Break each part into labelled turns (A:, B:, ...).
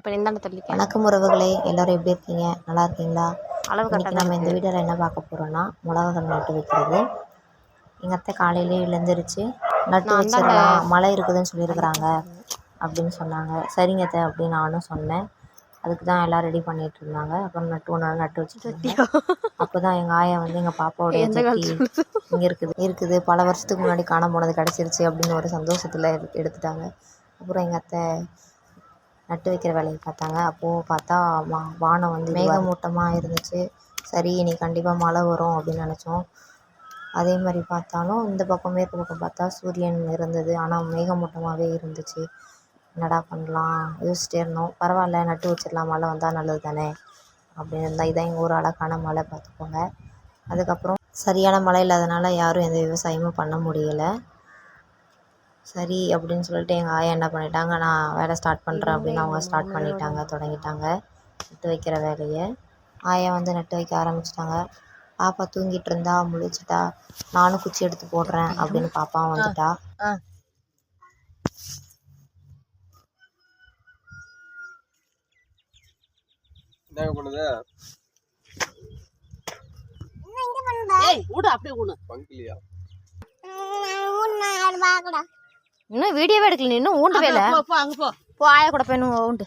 A: அப்போ இந்தாண்ட
B: வணக்கம் உறவுகளே எல்லோரும் எப்படி இருக்கீங்க நல்லா இருக்கீங்களா அளவு கரெக்டாக நம்ம இந்த வீடியோவில் என்ன பார்க்க போகிறோம்னா மிளகாய் நட்டு வைக்கிறது எங்கள் அத்தை காலையிலே எழுந்திருச்சு நட்டு வச்சிருக்கா மழை இருக்குதுன்னு சொல்லியிருக்கிறாங்க அப்படின்னு சொன்னாங்க சரிங்க அத்தை அப்படின்னு நானும் சொன்னேன் அதுக்கு தான் எல்லாம் ரெடி பண்ணிட்டு இருந்தாங்க அப்புறம் நட்டு ஒன்று நட்டு வச்சுட்டு அப்போ தான் எங்கள் ஆயா வந்து எங்கள் பாப்பாவுடைய இங்கே இருக்குது இருக்குது பல வருஷத்துக்கு முன்னாடி காண போனது கிடச்சிருச்சு அப்படின்னு ஒரு சந்தோஷத்தில் எடுத்துட்டாங்க அப்புறம் எங்கள் அத்தை நட்டு வைக்கிற வேலையை பார்த்தாங்க அப்போது பார்த்தா வா வானம் வந்து மேகமூட்டமாக இருந்துச்சு சரி இனி கண்டிப்பாக மழை வரும் அப்படின்னு நினச்சோம் அதே மாதிரி பார்த்தாலும் இந்த பக்கம் மேற்கு பக்கம் பார்த்தா சூரியன் இருந்தது ஆனால் மேகமூட்டமாகவே இருந்துச்சு என்னடா பண்ணலாம் யோசிச்சிட்டே இருந்தோம் பரவாயில்ல நட்டு வச்சிடலாம் மழை வந்தால் நல்லது தானே அப்படின்னு இருந்தால் இதான் எங்கள் ஊர் அழகான மழை பார்த்துக்கோங்க அதுக்கப்புறம் சரியான மழை இல்லாதனால யாரும் எந்த விவசாயமும் பண்ண முடியலை சரி அப்படின்னு சொல்லிட்டு எங்கள் ஆயா என்ன பண்ணிட்டாங்க நான் வேலை ஸ்டார்ட் பண்ணுறேன் அப்படின்னு அவங்க ஸ்டார்ட் பண்ணிட்டாங்க தொடங்கிட்டாங்க நட்டு வைக்கிற வேலையை ஆயா வந்து நட்டு வைக்க ஆரம்பிச்சிட்டாங்க பாப்பா தூங்கிட்டு இருந்தா முழிச்சிட்டா நானும் குச்சி எடுத்து போடுறேன் அப்படின்னு பாப்பாவும் வந்துட்டா
C: பண்ணுது ஏய் அப்படியே பங்கிலியா
D: பாக்கடா
A: இன்னும் வீடியோவே எடுக்கல இன்னும் ஊண்டு வேல போ அங்க போ போ ஆய கூட போய் ஊண்டு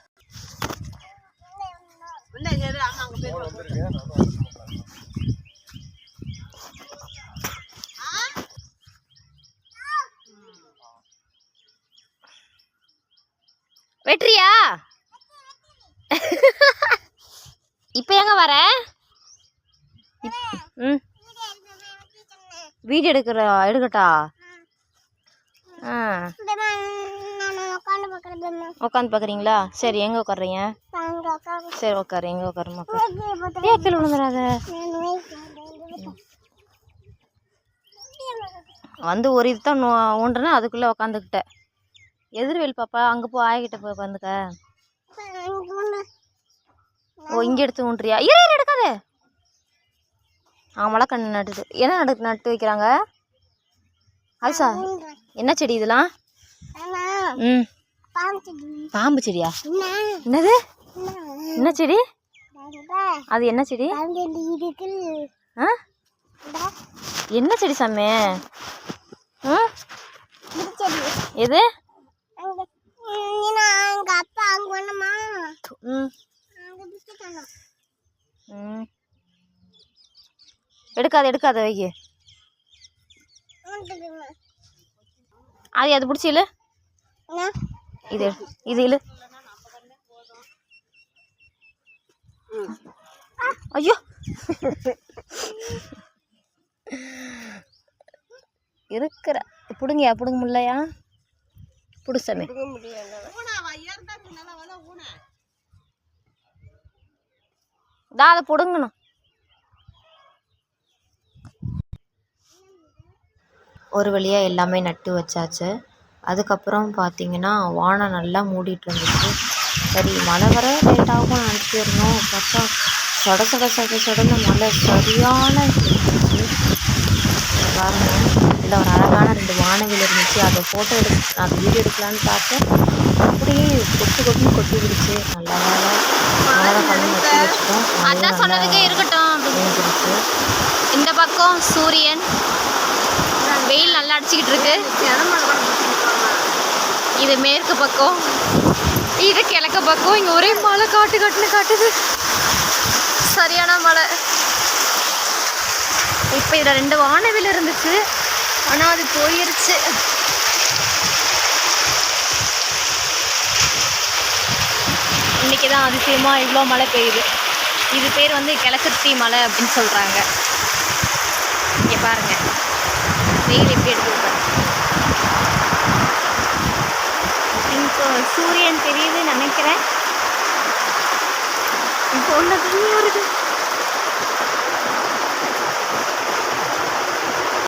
A: வெற்றியா இப்ப எங்க வர ம் வீடியோ எடுக்கிற எடுக்கட்டா ஆ உட்காந்து பார்க்குறீங்களா சரி எங்கே உட்காறீங்க சரி உட்காரு எங்கே உட்காருமா ஏன் கீழே விழுந்துடாத வந்து ஒரு இது தான் ஒன்றுனா அதுக்குள்ளே உக்காந்துக்கிட்ட எதிர்வேல் பாப்பா அங்கே போய் ஆய்கிட்ட போய் உட்காந்துக்க ஓ இங்கே எடுத்து ஊன்றியா இரு எடுக்காதே ஆமலா கண்ணு நட்டுட்டு என்ன நட்டு நட்டு வைக்கிறாங்க ஆல்சா என்ன செடி இதெல்லாம் ம் பாம்பு செடியா என்னது என்ன செடி அது என்ன செடி என்ன செடி சாமி எது எடுக்காது எடுக்காத வைக்கு அது அது பிடிச்சி இல்ல இது இது இல்ல ஐயோ இருக்கிற பிடுங்கயா பிடுங்க முடியலையா பிடிச்சமே தான் அதை பிடுங்கணும்
B: ஒரு வழியாக எல்லாமே நட்டு வச்சாச்சு அதுக்கப்புறம் பார்த்திங்கன்னா வானம் நல்லா மூடிட்டு இருந்துச்சு சரி மழை வர லேட்டாகவும் ஆகும்னு நினச்சிட்டு இருந்தோம் பார்த்தா சட சட சட சடன்னு மழை சரியான இல்லை இதில் ஒரு அழகான ரெண்டு வானவில் இருந்துச்சு அதை ஃபோட்டோ எடுத்து அதை வீடியோ எடுக்கலான்னு பார்த்தேன் அப்படியே கொட்டு கொத்தி கொட்டி விடுச்சு நல்லா மழை பண்ணி
A: வச்சுட்டோம் இருக்கட்டும் அப்படின்னு இந்த பக்கம் சூரியன் வெயில் நல்லா அடிச்சுக்கிட்டு இருக்கு இது மேற்கு பக்கம் இது கிழக்கு பக்கம் இங்கே ஒரே மழை காட்டு காட்டுன்னு காட்டுது சரியான மழை இப்போ இதில் ரெண்டு வானவில் இருந்துச்சு ஆனால் அது போயிருச்சு இன்றைக்கி தான் அதிசயமாக இவ்வளோ மழை பெய்யுது இது பேர் வந்து கிழக்கு தீ மலை அப்படின்னு சொல்கிறாங்க இங்கே பாருங்கள் வெயில் எப்படி எடுத்துருப்பாங்க இப்போ சூரியன் தெரியுது நினைக்கிறேன் இப்போ ஒன்று தண்ணி வருது